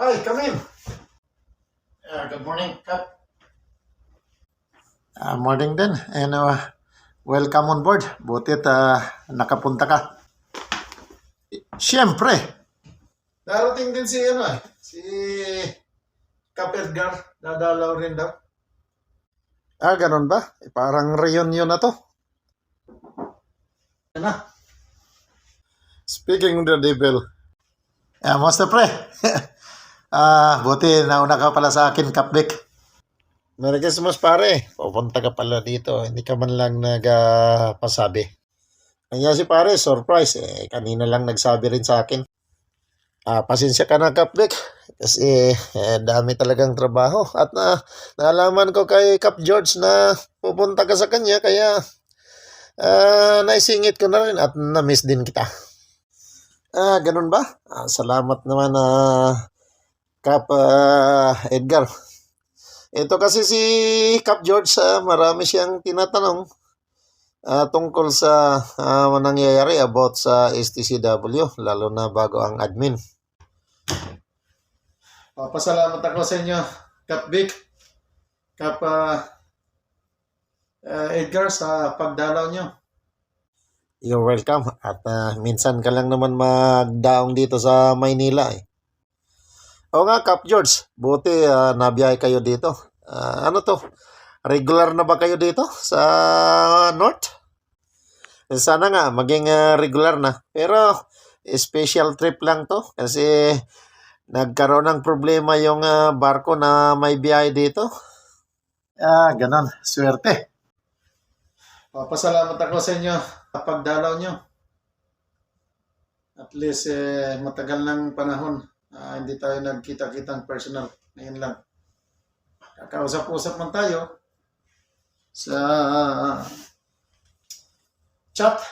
Hi, come in. Uh, good morning, Kap. Ah, morning din. And uh, welcome on board. Butit ah, nakapunta ka. Siyempre. Darating din si, ano eh, si Kap Edgar. Dadalaw rin daw. Ah, ganun ba? Eh, parang reunion na to. Na. Speaking of the devil. Ah, musta pre? ah, buti nauna ka pala sa akin, Kapbik. Merry Christmas pare. Pupunta ka pala dito. Hindi ka man lang nagpasabi. Kanya si pare, surprise. Eh, kanina lang nagsabi rin sa akin. Ah, pasensya ka na, Kapbik. Kasi eh, dami talagang trabaho. At na, naalaman ko kay Kap George na pupunta ka sa kanya. Kaya ah, naisingit ko na rin at na-miss din kita. Ah, ganun ba? Ah, salamat naman na Kap ah, Edgar. Ito kasi si Kap George, ah, marami siyang tinatanong ah, tungkol sa ah, nangyayari about sa STCW, lalo na bago ang admin. Papasalamat ako sa inyo, Kap Vic. Ah, ah, Edgar sa pagdalaw nyo. You're welcome. At ah, minsan ka lang naman magdaong dito sa Maynila eh. Oo nga, Kap George. Buti ah, nabiyahe kayo dito. Ah, ano to? Regular na ba kayo dito sa North? Eh, Sana nga, maging ah, regular na. Pero, special trip lang to. Kasi, nagkaroon ng problema yung ah, barko na may biyahe dito. Ah, ganon. Swerte. Papasalamat ako sa inyo sa pagdalaw nyo. At least eh, matagal ng panahon ah, hindi tayo nagkita-kitang personal. Ngayon lang. Kakausap-usap man tayo sa chat.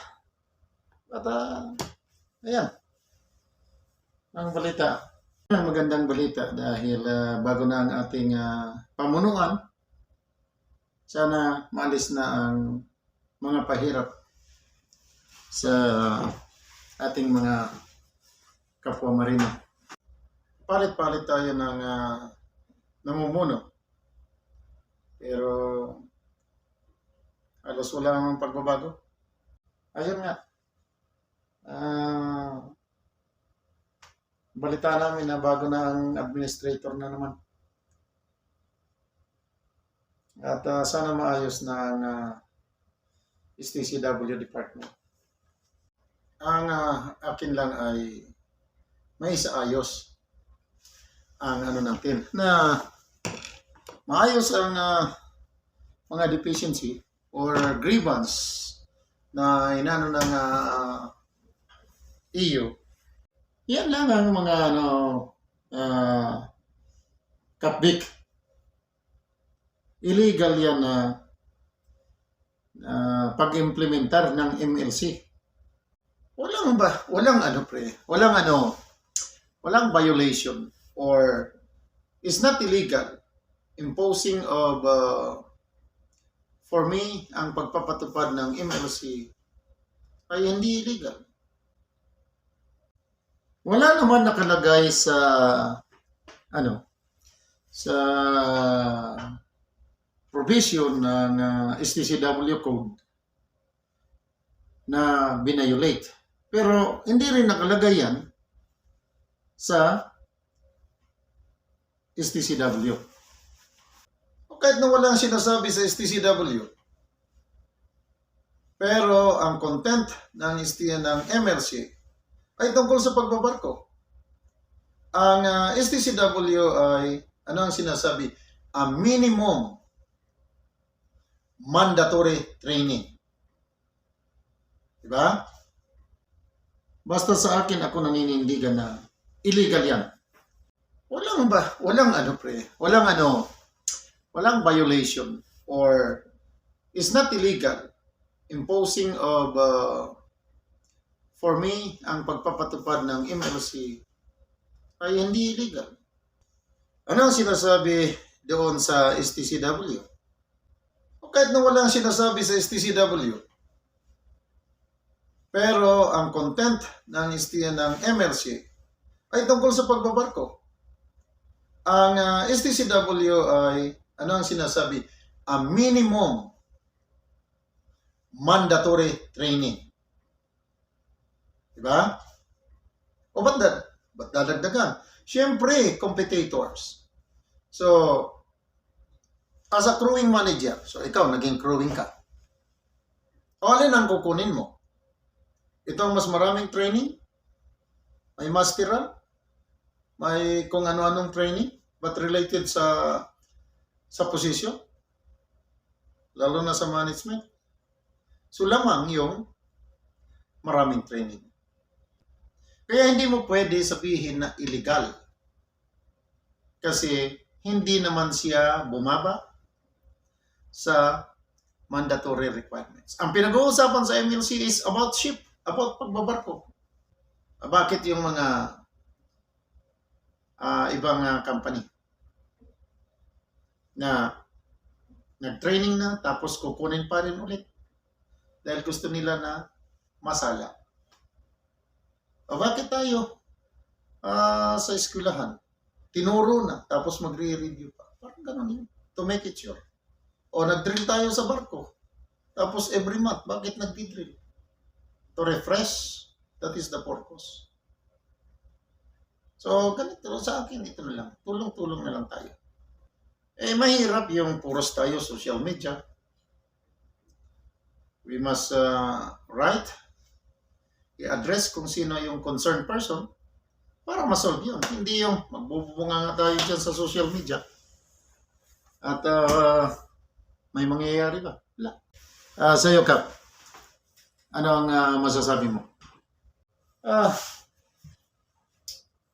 At ah, ayan. Ang balita. Ang magandang balita dahil ah, bago na ang ating ah, pamunuan, sana maalis na ang mga pahirap sa ating mga kapwa marino. Palit-palit tayo ng ah, namumuno. Pero halos wala namang pagbabago. Ayun nga. Ah, balita namin na bago na ang administrator na naman. At ah, sana maayos na ang ah, STCW department. Ang ah, akin lang ay may isaayos ang ano natin na maayos ang ah, mga deficiency or grievance na inano ng ah, EU. Yan lang ang mga ano uh, kapbik. Illegal yan na ah, pag-implementar ng MLC. Walang ba, walang ano pre, walang ano, walang violation or is not illegal imposing of uh, for me ang pagpapatupad ng MLC ay hindi illegal. Wala naman nakalagay sa ano sa provision ng uh, STCW code na binayolate. Pero hindi rin nakalagay yan sa STCW. O kahit na walang sinasabi sa STCW, pero ang content ng, ST, ng MLC ay tungkol sa pagbabarko. Ang uh, STCW ay, ano ang sinasabi? A minimum mandatory training. Diba? Basta sa akin ako naninindigan na illegal yan. Walang ba, walang ano pre, walang ano, walang violation or is not illegal imposing of uh, for me ang pagpapatupad ng MLC ay hindi illegal. Ano ang sinasabi doon sa STCW? O kahit na walang sinasabi sa STCW, pero ang content ng ST ng MLC ay tungkol sa pagbabarko. Ang ah, STCW ay, ano ang sinasabi? A minimum mandatory training. Diba? O ba't, da, ba't dadagdagan? Siyempre, competitors. So, as a crewing manager, so ikaw, naging crewing ka. O alin ang kukunin mo? Ito ang mas maraming training? May masteral? May kung ano-anong training? But related sa sa position? Lalo na sa management? So lamang yung maraming training. Kaya hindi mo pwede sabihin na illegal. Kasi hindi naman siya bumaba sa mandatory requirements. Ang pinag-uusapan sa MLC is about ship, about pagbabarko. Ah, Bakit yung mga ah, ibang ah, company na nag-training na tapos kukunin pa rin ulit dahil gusto nila na masala. O bakit tayo ah, sa eskwelahan tinuro na tapos magre-review pa? Parang ganun yun. To make it sure. O nag-drill tayo sa barko. Tapos every month, bakit nag-drill? To refresh. That is the purpose. So, ganito sa akin, ito na lang. Tulong-tulong na lang tayo. Eh, mahirap yung puros tayo social media. We must uh, write, i-address kung sino yung concerned person para masolve yun. Hindi yung magbubunga nga tayo dyan sa social media. At uh, may mangyayari ba? Wala. Ah, sa iyo, Kap. Ano ang ah, masasabi mo? Ah,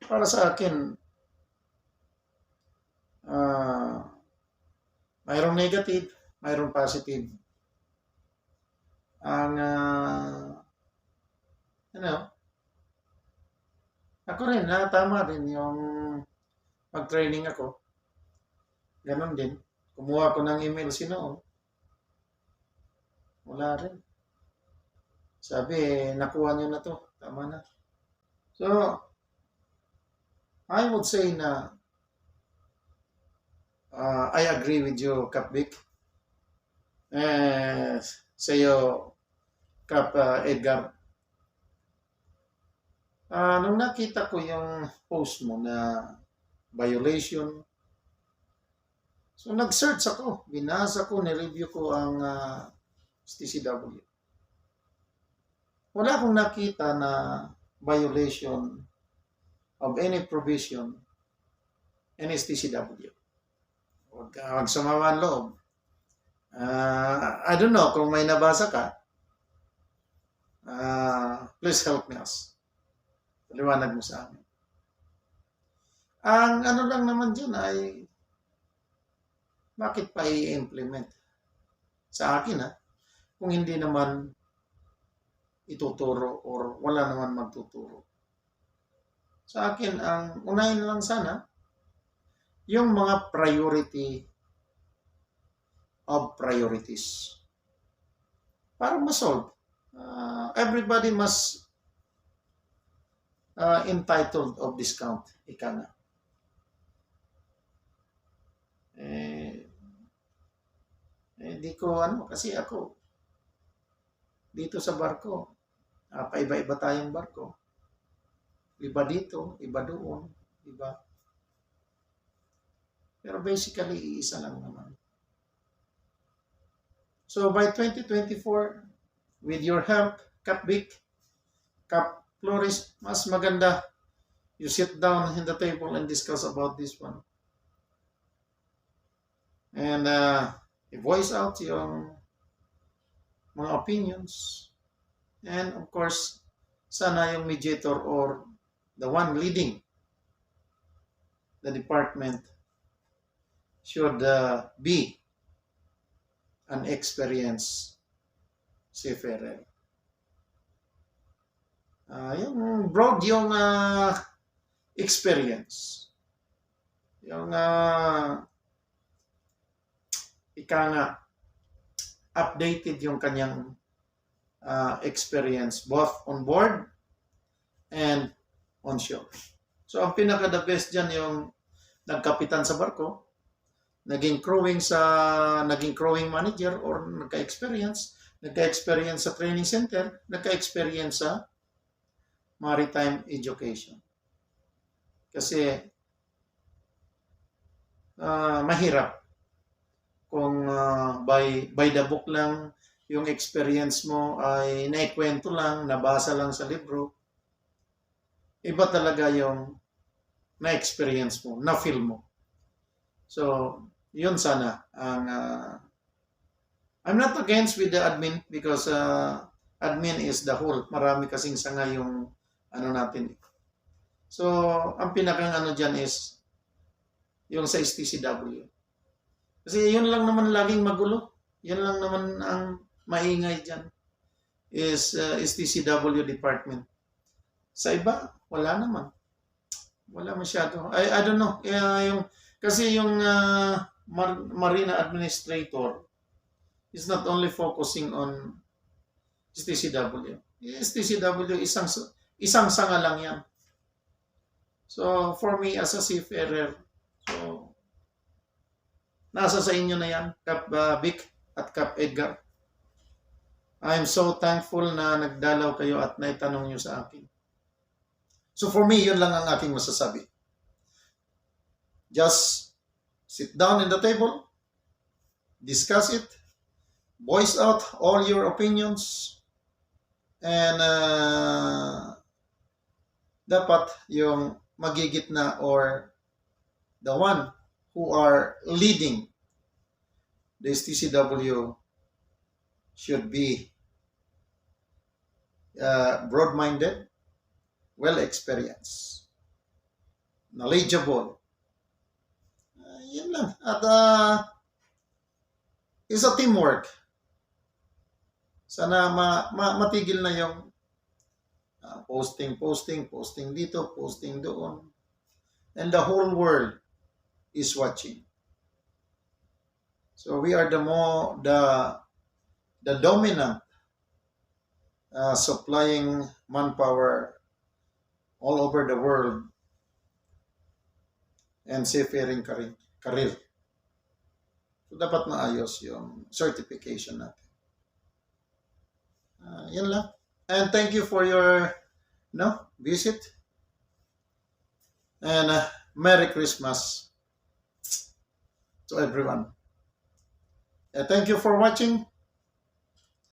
para sa akin, ah, mayroong negative, mayroong positive. Ang, ah, ano, ako rin, na tama rin yung mag-training ako. Ganon din. Kumuha ko ng email si noon. Wala rin. Sabi, nakuha niyo na to. Tama na. So, I would say na uh, I agree with you, Kap Vic. Eh, sa iyo, Kap uh, Edgar. Ah, nung nakita ko yung post mo na violation, so nag-search ako, binasa ko, nireview ko ang ah, STCW. Wala akong nakita na violation of any provision in STCW. Huwag huwag sumama ang loob. Ah, I don't know kung may nabasa ka. Ah, please help me us. Paliwanag mo sa amin. Ang ano lang naman dyan ay bakit pa i-implement? Sa akin ha, kung hindi naman ituturo or wala naman magtuturo. Sa akin, ang unahin na lang sana, yung mga priority of priorities. Para ma-solve. Uh, everybody must uh, entitled of discount. Ika nga. Eh, eh, di ko ano, kasi ako, dito sa barko, ah, paiba-iba tayong barko. Iba dito, iba doon, iba. Pero basically, iisa lang naman. So by 2024, with your help, Cap Vic, Cap Flores, mas maganda you sit down in the table and discuss about this one. And uh, voice out yung mga opinions. And of course, sana yung mediator or the one leading the department should uh, be an experienced seafarer. Ah, yung broad yung ah, experience. Yung uh, ika nga updated yung kanyang uh, experience both on board and on shore. So ang pinaka the best dyan yung nagkapitan sa barko, naging crewing sa naging crewing manager or nagka-experience, nagka-experience sa training center, nagka-experience sa maritime education. Kasi ah, mahirap kung ah, by by the book lang yung experience mo ay naikwento lang, nabasa lang sa libro. Iba talaga yung na-experience mo, na-feel mo. So, yun sana ang ah, I'm not against with the admin because uh, admin is the whole. Marami kasing sanga yung ano natin. So, ang pinakang ano dyan is yung sa STCW. Kasi yun lang naman laging magulo. Yan lang naman ang maingay dyan is uh, STCW department. Sa iba, wala naman. Wala masyado. I, I don't know. Eh, yung, kasi yung uh, mar- marina administrator is not only focusing on STCW. STCW, isang, isang sanga lang yan. So, for me as a seafarer, so, nasa sa inyo na yan, Cap uh, Vic at Cap Edgar. I'm so thankful na nagdalaw kayo at naitanong nyo sa akin. So for me, yun lang ang aking masasabi. Just sit down in the table, discuss it, voice out all your opinions, and uh, dapat yung magigitna or the one who are leading the STCW should be uh, broad-minded, well-experienced, knowledgeable. Uh, yun lang. At uh, it's a teamwork. Sana ma, ma, matigil na yung uh, posting, posting, posting dito, posting doon. And the whole world is watching. So we are the more the the dominant uh, supplying manpower all over the world and seafaring career. So dapat maayos yung certification natin. Uh, yan lang. And thank you for your no visit. And uh, Merry Christmas to everyone. Uh, thank you for watching.